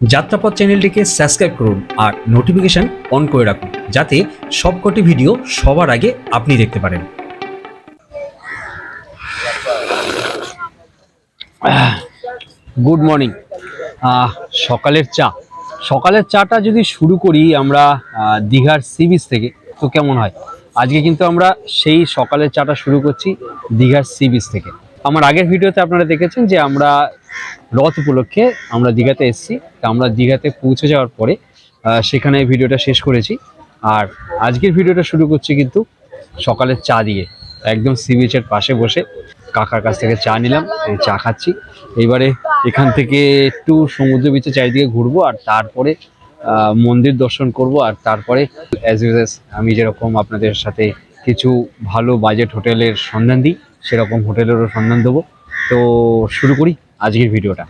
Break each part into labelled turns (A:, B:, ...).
A: যাত্রাপথ চ্যানেলটিকে সাবস্ক্রাইব করুন আর notification on করে রাখুন, যাতে সবকটি ভিডিও সবার আগে আপনি দেখতে পারেন। গুড মর্নিং সকালের চা। সকালের চাটা যদি শুরু করি আমরা দীঘার সি বিচ থেকে, তো কেমন হয়? আজকে কিন্তু আমরা সেই সকালের চাটা শুরু করছি দীঘার সি বিচ থেকে। আমার আগের ভিডিওতে আপনারা দেখেছেন যে আমরা রথ উপলক্ষে আমরা দীঘাতে এসেছি। তা আমরা দীঘাতে পৌঁছে যাওয়ার পরে সেখানে ভিডিওটা শেষ করেছি। আর আজকের ভিডিওটা শুরু করছি কিন্তু সকালের চা দিয়ে। একদম সি বিচের পাশে বসে কাকার কাছ থেকে চা নিলাম চা খাচ্ছি। এবারে এখান থেকে একটু সমুদ্র বিচে চারিদিকে ঘুরবো আর তারপরে মন্দির দর্শন করব। আর তারপরে অ্যাজ ইউজ আমি যেরকম আপনাদের সাথে কিছু ভালো বাজেট হোটেলের সন্ধান দিই, সেরকম হোটেলেরও সন্ধান দেবো। তো শুরু করি। আজকের ভিডিওটা।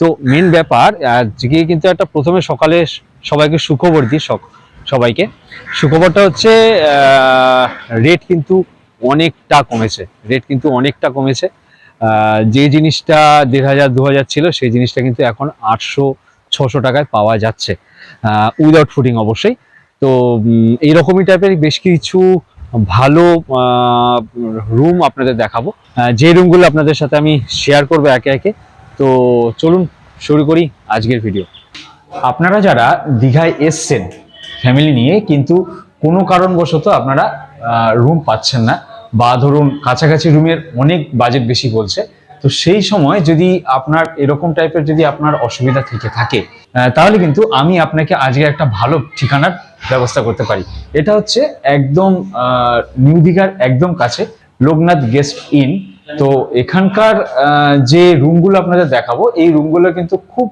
A: তো মেন ব্যাপার, আজকে কিন্তু একটা প্রথমে সকালে সবাইকে সুখবর দিই সবাইকে। সুখবরটা হচ্ছে রেট কিন্তু অনেকটা কমেছে রেট কিন্তু অনেকটা কমেছে। যে জিনিসটা দেড় হাজার, দু হাজার ছিল, সেই জিনিসটা কিন্তু এখন আটশো, ছশো টাকায় পাওয়া যাচ্ছে উইদাউট ফুডিং অবশ্যই। তো এইরকমই টাইপের বেশ কিছু ভালো রুম আপনাদের দেখাবো। যে রুমগুলো আপনাদের সাথে আমি শেয়ার করব একে একে তো চলুন শুরু করি আজকের ভিডিও আপনারা যারা দীঘায় এসছেন ফ্যামিলি নিয়ে, কিন্তু কোনো কারণবশত আপনারা রুম পাচ্ছেন না বা ধরুন কাছাকাছি রুমের অনেক বাজেট বেশি বলছে, তো সেই সময় যদি আপনার এরকম টাইপের যদি আপনার অসুবিধা থেকে থাকে তাহলে কিন্তু আমি আপনাকে আজকে একটা ভালো ঠিকানার ব্যবস্থা করতে পারি। এটা হচ্ছে একদম নিউ দীঘার একদম কাছে লোকনাথ গেস্ট ইন তো এখানকার যে রুমগুলো আপনাদের দেখাবো, এই রুমগুলো কিন্তু খুব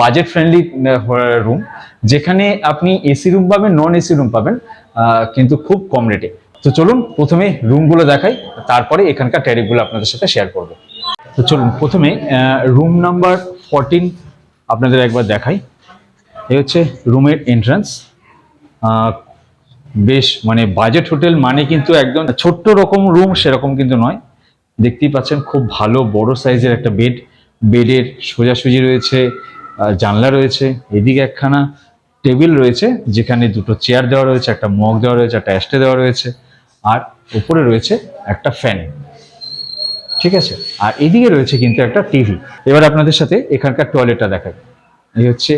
A: বাজেট ফ্রেন্ডলি রুম যেখানে আপনি এসি রুম পাবেন নন এসি রুম পাবেন কিন্তু খুব কম রেটে তো চলুন, প্রথমে রুমগুলো দেখাই, তারপরে এখানকার ট্যারিফগুলো আপনাদের সাথে শেয়ার করব। তো চলুন, প্রথমে রুম নাম্বার ফোরটিন আপনাদের একবার দেখাই। এই হচ্ছে রুমের এন্ট্রান্স বেশ মানে বাজেট হোটেল মানে কিন্তু একদম ছোট্ট রকম রুম সেরকম কিন্তু নয়। দেখতেই পাচ্ছেন খুব ভালো, বড় সাইজের একটা বেড বেডের সোজাসুজি রয়েছে জানলা রয়েছে, এদিকে একখানা টেবিল রয়েছে, যেখানে দুটো চেয়ার দেওয়া রয়েছে, একটা মগ দেওয়া রয়েছে, একটা অ্যাস্টে দেওয়া রয়েছে, আর উপরে রয়েছে একটা ফ্যান ঠিক আছে? আর এদিকে রয়েছে কিন্তু একটা টিভি এবার আপনাদের সাথে এখানকার টয়লেটটা দেখাই। এই হচ্ছে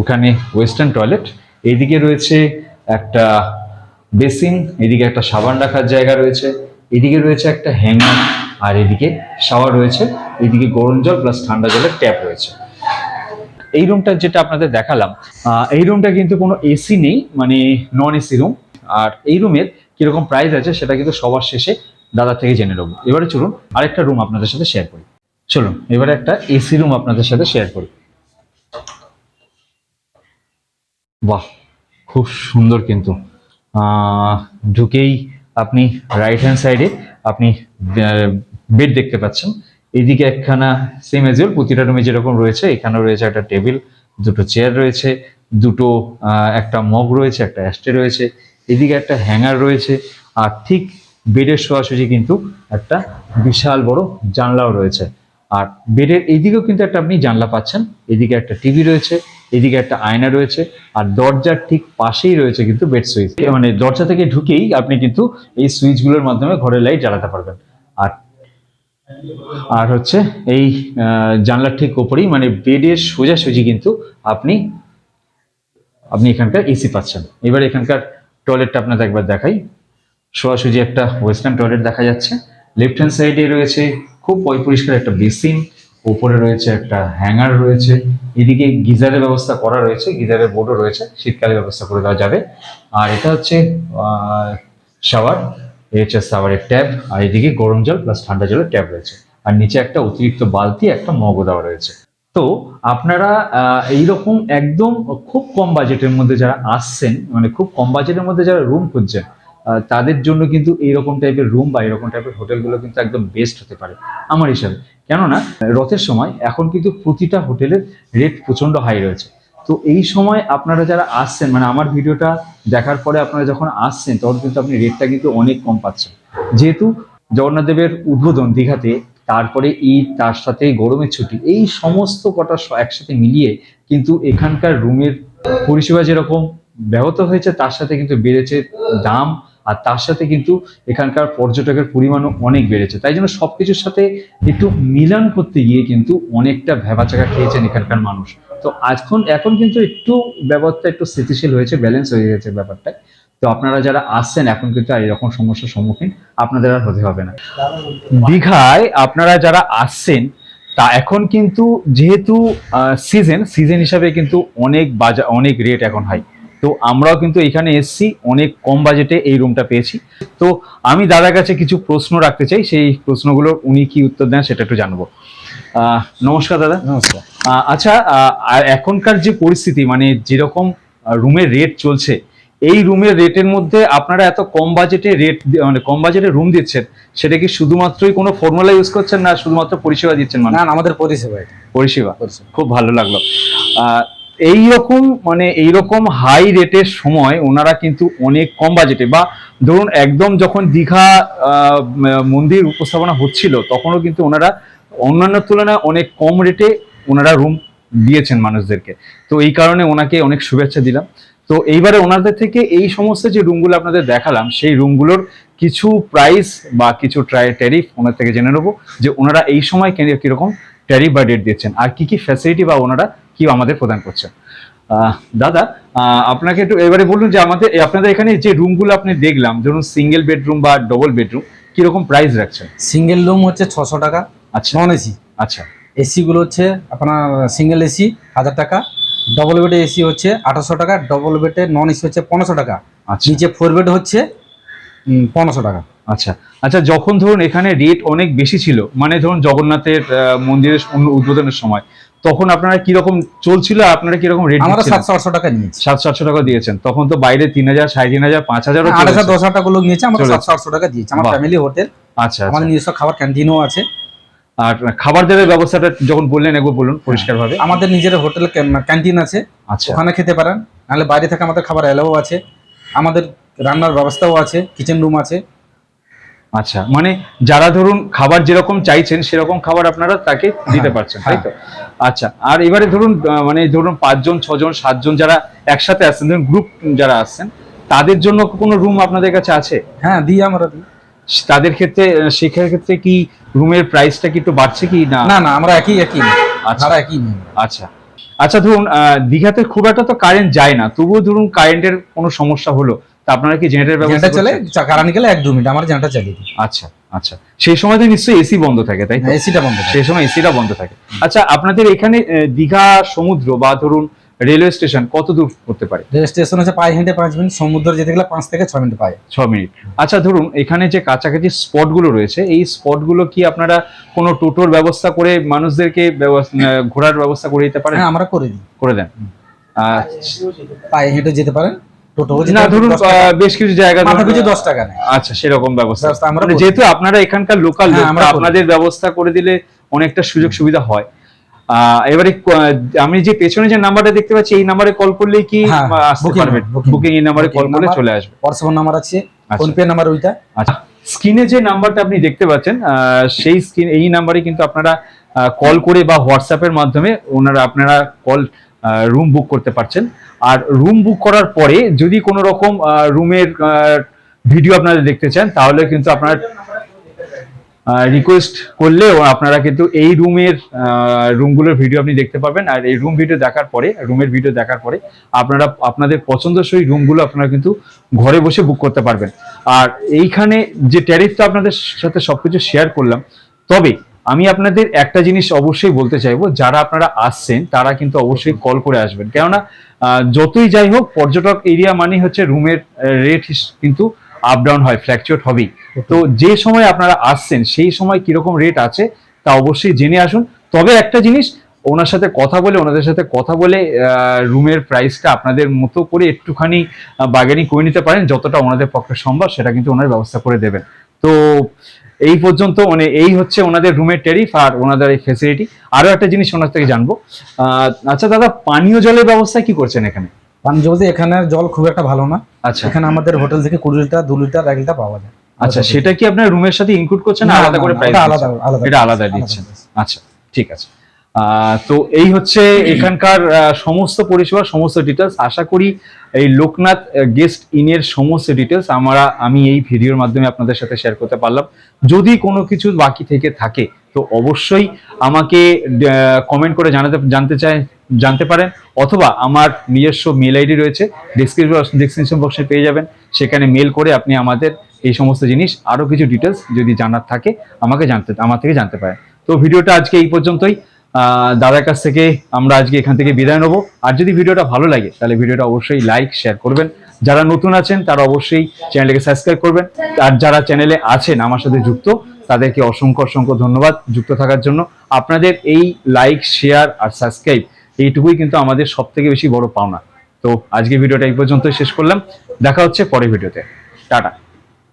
A: ওখানে ওয়েস্টার্ন টয়লেট এইদিকে রয়েছে একটা বেসিন এদিকে একটা সাবান রাখার জায়গা রয়েছে। এদিকে রয়েছে একটা হ্যাঙ্গার আর এদিকে শাওয়ার রয়েছে। এদিকে গরম জল প্লাস ঠান্ডা জলের ট্যাপ রয়েছে। এই রুমটা যেটা আপনাদের দেখালাম এই রুমটা কিন্তু কোনো এসি নেই মানে নন এসি রুম আর এই রুমের কীরকম প্রাইস আছে সেটা কিন্তু সবার শেষে দাদা থেকে জেনে নেব। এবারে চলুন আরেকটা রুম আপনাদের সাথে শেয়ার করি। চলুন, এবারে একটা এসি রুম আপনাদের সাথে শেয়ার করি। বাহ, খুব সুন্দর কিন্তু। ঢুকেই আপনি রাইট হ্যান্ড সাইডে আপনি বেড দেখতে পাচ্ছেন। এদিকে একখানা সেম এজ প্রতিটা রুমে যেরকম রয়েছে, এখানেও রয়েছে একটা টেবিল দুটো চেয়ার রয়েছে, দুটো একটা মগ রয়েছে, একটা অ্যাস্টে রয়েছে। এদিকে একটা হ্যাঙ্গার রয়েছে, আর ঠিক বেডের শোয়াশুজি কিন্তু একটা বিশাল বড় জানলাও রয়েছে। আর বেডের এইদিকেও কিন্তু একটা আপনি জানলা পাচ্ছেন, এদিকে একটা টিভি রয়েছে এদিকে একটা আয়না রয়েছে, আর দরজার ঠিক পাশেই রয়েছে কিন্তু বেড সুইচ মানে দরজা থেকে ঢুকেই আপনি কিন্তু এই সুইচগুলোর মাধ্যমে ঘরের লাইট জ্বালাতে পারবেন। আর আর হচ্ছে এই জানলার ঠিক ওপরেই মানে বেডের সোজাসুজি কিন্তু আপনি আপনি এখানকার এসি পাচ্ছেন। এবার এখানকার টয়লেটটা আপনাদের একবার দেখাই। সোজাসুজি একটা ওয়েস্টার্ন টয়লেট দেখা যাচ্ছে। লেফট হ্যান্ড সাইডে রয়েছে খুব পরিষ্কার একটা বেসিন উপরে রয়েছে একটা হ্যাঙ্গার রয়েছে। এদিকে গিজারের ব্যবস্থা করা রয়েছে, গিজারের বোর্ডও রয়েছে শীতকালে ব্যবস্থা করে দেওয়া যাবে। আর এটা হচ্ছে শাওয়ার এই হচ্ছে শাওয়ারের ট্যাব, আর এদিকে গরম জল প্লাস ঠান্ডা জলের ট্যাব রয়েছে। আর নিচে একটা অতিরিক্ত বালতি, একটা মগও দেওয়া রয়েছে। তো আপনারা এইরকম একদম খুব কম বাজেটের মধ্যে যারা আসছেন মানে খুব কম বাজেটের মধ্যে যারা রুম খুঁজছেন তাদের জন্য কিন্তু এইরকম টাইপের রুম বা এরকম টাইপের হোটেলগুলো কিন্তু একদম বেস্ট হতে পারে, আমার হিসাবে। কেননা, রথের সময় এখন কিন্তু প্রতিটা হোটেলের রেট প্রচণ্ড হাই রয়েছে। তো এই সময় আপনারা যারা আসছেন মানে আমার ভিডিওটা দেখার পরে আপনারা যখন আসছেন, তখন কিন্তু আপনি রেটটা কিন্তু অনেক কম পাচ্ছেন। যেহেতু জগন্নাথ দেবের উদ্বোধন দীঘাতে, তারপরে ঈদ, তার সাথে গরমের ছুটি, এই সমস্ত কটা একসাথে মিলিয়ে কিন্তু এখানকার রুমের পরিষেবা যেরকম ব্যাহত হয়েছে, তার সাথে কিন্তু বেড়েছে দাম আর তার সাথে কিন্তু এখানকার পর্যটকের পরিমাণও অনেক বেড়েছে। তাই জন্য সবকিছুর সাথে একটু মিলান করতে গিয়ে কিন্তু অনেকটা ভেবাচাকা খেয়েছেন এখানকার মানুষ। তো আজখন, এখন কিন্তু একটু ব্যাপারটা একটু স্থিতিশীল হয়েছে ব্যালেন্স হয়ে গেছে ব্যাপারটা তো আপনারা যারা আসছেন, এখন কিন্তু আর এরকম সমস্যার সম্মুখীন আপনাদের আর হতে হবে না। দীঘায় আপনারা যারা আসছেন, তা এখন কিন্তু যেহেতু সিজন সিজন হিসাবে কিন্তু অনেক বাজার অনেক রেট এখন হাই তো আমরাও কিন্তু এখানে এসছি অনেক কম বাজেটে এই রুমটা পেয়েছি। তো আমি দাদার কাছে কিছু প্রশ্ন রাখতে চাই সেই প্রশ্নগুলো উনি কি উত্তর দেন সেটা একটু জানব। নমস্কার দাদা।
B: নমস্কার।
A: আচ্ছা আর এখনকার যে পরিস্থিতি মানে যেরকম রুমের রেট চলছে এই রুমের রেটের মধ্যে আপনারা এত কম বাজেটে রেট মানে কম বাজেটে রুম দিচ্ছেন সেটা কি শুধুমাত্রই কোনো ফর্মুলা ইউজ করছেন না শুধুমাত্র পরিষেবা দিচ্ছেন মানে
B: না আমাদের পরিষেবা
A: পরিষেবা। খুব ভালো লাগল। এই রকম মানে এই রকম হাই রেটের সময় ওনারা কিন্তু অনেক কম বাজেটে বা ধরুন একদম যখন দীঘা মন্দির উপস্থাপনা হচ্ছিল, তখনও কিন্তু ওনারা অন্যান্য তুলনায় অনেক কম রেটে ওনারা রুম দিয়েছেন মানুষদেরকে। তো এই কারণে ওনাকে অনেক শুভেচ্ছা দিলাম। তো এইবারে ওনাদের থেকে এই সমস্ত যে রুমগুলো আপনাদের দেখালাম, সেই রুমগুলোর কিছু প্রাইস বা কিছু ট্রাই ট্যারিফ ওনার থেকে জেনে নেব যে ওনারা এই সময় কীরকম ট্যারিফ বা রেট দিচ্ছেন আর কি কি ফ্যাসিলিটি বা ওনারা কি আমাদের প্রদান করছেন দাদা আপনাকে একটু এবারে বলুন যে আমাদের আপনাদের এখানে যে রুমগুলো আপনি দেখলাম ধরুন সিঙ্গেল বেডরুম বা ডবল বেডরুম কীরকম প্রাইস রাখছেন?
B: সিঙ্গেল রুম হচ্ছে ছশো টাকা
A: আচ্ছা।
B: নন এসি
A: আচ্ছা।
B: এসি গুলো হচ্ছে আপনার সিঙ্গেল এসি হাজার টাকা। ডবল বেডে এসি হচ্ছে আঠারোশো টাকা ডবল বেডে নন এসি হচ্ছে পনেরোশো টাকা।
A: আচ্ছা।
B: নিচে ফোর বেড হচ্ছে পনেরোশো টাকা।
A: আচ্ছা। আচ্ছা যখন ধরুন এখানে রেট অনেক বেশি ছিল মানে ধরুন জগন্নাথের মন্দিরের উদ্বোধনের সময় তখন আপনারা কীরকম চলছিল আপনারা কীরকম রেট
B: আমরা সাতশো আটশো টাকা নিয়েছি।
A: সাতশো আটশো টাকা দিয়েছেন। তখন তো বাইরে তিন হাজার সাড়ে তিন হাজার পাঁচ হাজারও
B: আট হাজার দশ হাজার টাকা লোক নিয়েছে আমরা সাতশো আটশো টাকা দিয়েছি। আমার ফ্যামিলি হোটেল
A: আচ্ছা
B: আমাদের
A: আচ্ছা
B: নিজস্ব খাবার ক্যান্টিনও আছে।
A: আর খাবার দাবার ব্যবস্থাটা যখন বললেন একবার বলুন পরিষ্কার ভাবে
B: আমাদের নিজের হোটেল ক্যান্টিন আছে।
A: আচ্ছা।
B: ওখানে খেতে পারেন। নাহলে বাইরে থেকে আমাদের খাবার এলাও আছে। আমাদের রান্নার ব্যবস্থাও আছে কিচেন রুম আছে।
A: আচ্ছা মানে যারা ধরুন খাবার যেরকম চাইছেন সেরকম খাবার আপনারা তাকে দিতে
B: হ্যাঁ,
A: পারছেন তাই তো? আচ্ছা আর এবারে ধরুন মানে ধরুন পাঁচজন ছজন সাতজন যারা একসাথে আসছেন ধরুন গ্রুপ যারা আসছেন তাদের জন্য কোনো রুম আপনাদের কাছে আছে?
B: হ্যাঁ দিই আমরা দিই।
A: তাদের ক্ষেত্রে শেখার ক্ষেত্রে কি রুমের প্রাইসটা কি একটু বাড়ছে কি না?
B: না না আমরা একই একই।
A: আচ্ছা।
B: একই নিই।
A: আচ্ছা। আচ্ছা ধরুন দীঘাতে খুব একটা তো কারেন্ট যায় না তবুও ধরুন কারেন্টের কোনো সমস্যা হলো। তা আপনারা কি জেনারেটর ব্যবস্থা
B: চলে
A: করছেন?
B: কারানি গেলে এক দু মিনিট আমার জেনারেটর চালিয়ে দিই
A: আচ্ছা আচ্ছা। সেই সময় তো নিশ্চয়ই এসি বন্ধ থাকে তাই তো?
B: এসিটা বন্ধ
A: সেই সময় এসিটা বন্ধ থাকে। আচ্ছা আপনাদের এখানে দীঘা সমুদ্র বা ধরুন রেলওয়ে স্টেশন কত দূর করতে পারে?
B: রেল স্টেশন হচ্ছে পায়ে হেঁটে পাঁচ মিনিট সমুদ্র যেতে গেলে পাঁচ থেকে ছ মিনিট পায়ে।
A: ছ মিনিট। আচ্ছা ধরুন এখানে যে কাছাকাছি স্পটগুলো রয়েছে এই স্পটগুলো কি আপনারা কোনো টোটোর ব্যবস্থা করে মানুষদেরকে ঘোরার ব্যবস্থা করে দিতে পারেন?
B: হ্যাঁ আমরা করে দিই।
A: করে দেন।
B: পায়ে হেঁটে যেতে পারেন। টোটো
A: না ধরুন বেশ কিছু জায়গা
B: মাথা পিছু দশ টাকা নেয়।
A: আচ্ছা সেরকম ব্যবস্থা।
B: ব্যবস্থা আমরা
A: মানে যেহেতু আপনারা এখানকার লোকাল
B: হ্যাঁ, আমরা
A: আপনাদের ব্যবস্থা করে দিলে অনেকটা সুযোগ সুবিধা হয়। এবারে আমি যে পেছনে যে নাম্বারটা দেখতে পাচ্ছি এই নাম্বারে কল করলেই কি
B: হ্যাঁ,
A: আসতে পারবেন? বুকিং এই নাম্বারে কল করলে চলে আসবে।
B: হোয়াটসঅ্যাপ নাম্বার আছে
A: আচ্ছা।
B: ফোন পে নাম্বার ওইটা।
A: আচ্ছা স্ক্রিনে যে নাম্বারটা আপনি দেখতে পাচ্ছেন সেই স্ক্রিন এই নাম্বারে কিন্তু আপনারা কল করে বা হোয়াটসঅ্যাপের মাধ্যমে ওনারা আপনারা কল রুম বুক করতে পারছেন। আর রুম বুক করার পরে যদি কোনো রকম রুমের ভিডিও আপনারা দেখতে চান, তাহলে কিন্তু আপনার রিকোয়েস্ট করলেও আপনারা কিন্তু এই রুমের রুমগুলোর ভিডিও আপনি দেখতে পাবেন আর এই রুম ভিডিও দেখার পরে রুমের ভিডিও দেখার পরে আপনারা, আপনাদের পছন্দসই রুমগুলো আপনারা কিন্তু ঘরে বসে বুক করতে পারবেন। আর এইখানে যে ট্যারিফটা আপনাদের সাথে সবকিছু শেয়ার করলাম, তবে আমি আপনাদের একটা জিনিস অবশ্যই বলতে চাইব যারা আপনারা আসছেন তারা কিন্তু অবশ্যই কল করে আসবেন। কেননা যতই যাই হোক পর্যটক এরিয়া মানে হচ্ছে রুমের রেট কিন্তু আপ ডাউন হয় ফ্ল্যাকচুয়েট হবেই। তো যে সময় আপনারা আসছেন সেই সময় কীরকম রেট আছে তা অবশ্যই জেনে আসুন। তবে একটা জিনিস ওনার সাথে কথা বলে ওনাদের সাথে কথা বলে রুমের প্রাইসটা আপনাদের মতো করে একটুখানি বার্গেনিং করে নিতে পারেন যতটা ওনাদের পক্ষে সম্ভব সেটা কিন্তু ওনার ব্যবস্থা করে দেবেন। তো এই পর্যন্ত মানে এই হচ্ছে ওনাদের রুমের টেরিফ আর ওনাদের এই ফেসিলিটি আরও একটা জিনিস ওনার থেকে জানব। আচ্ছা দাদা পানীয় জলের ব্যবস্থা কি করছেন এখানে?
B: পানীয় বলতে এখানে জল খুব একটা ভালো না।
A: আচ্ছা।
B: এখানে আমাদের হোটেল থেকে কুড়ি লিটার দু লিটার এক লিটার পাওয়া যায়।
A: আচ্ছা সেটা কি আপনার রুমের সাথে ইনক্লুড করছেন আলাদা করে প্রাইস
B: আলাদা, আলাদা।
A: এটা আলাদা দিচ্ছেন। আচ্ছা ঠিক আছে। তো এই হচ্ছে এখানকার সমস্ত পরিষেবা, সমস্ত ডিটেলস আশা করি এই লোকনাথ গেস্ট ইনের সমস্ত ডিটেলস আমরা, আমি এই ভিডিওর মাধ্যমে আপনাদের সাথে শেয়ার করতে পারলাম। যদি কোনো কিছু বাকি থেকে থাকে, তো অবশ্যই আমাকে কমেন্ট করে জানাতে, জানতে চাই জানতে পারেন। অথবা আমার নিজস্ব মেল আইডি রয়েছে ডিসক্রিপশন ডিসক্রিপশন বক্সে পেয়ে যাবেন। সেখানে মেল করে আপনি আমাদের এই সমস্ত জিনিস আরও কিছু ডিটেলস যদি জানার থাকে, আমাকে জানতে, আমার থেকে জানতে পারেন। তো ভিডিওটা আজকে এই পর্যন্তই। দাদার কাছ থেকে আমরা আজকে এখান থেকে বিদায় নেব। আর যদি ভিডিওটা ভালো লাগে, তাহলে ভিডিওটা অবশ্যই লাইক শেয়ার করবেন। যারা নতুন আছেন, তারা অবশ্যই চ্যানেলকে সাবস্ক্রাইব করবেন। আর যারা চ্যানেলে আছেন, আমার সাথে যুক্ত, তাদেরকে অসংখ্য অসংখ্য ধন্যবাদ যুক্ত থাকার জন্য। আপনাদের এই লাইক শেয়ার আর সাবস্ক্রাইব এইটুকুই কিন্তু আমাদের সব থেকে বেশি বড় পাওনা। তো আজকে ভিডিওটা এই পর্যন্তই শেষ করলাম। দেখা হচ্ছে পরের ভিডিওতে। টাটা।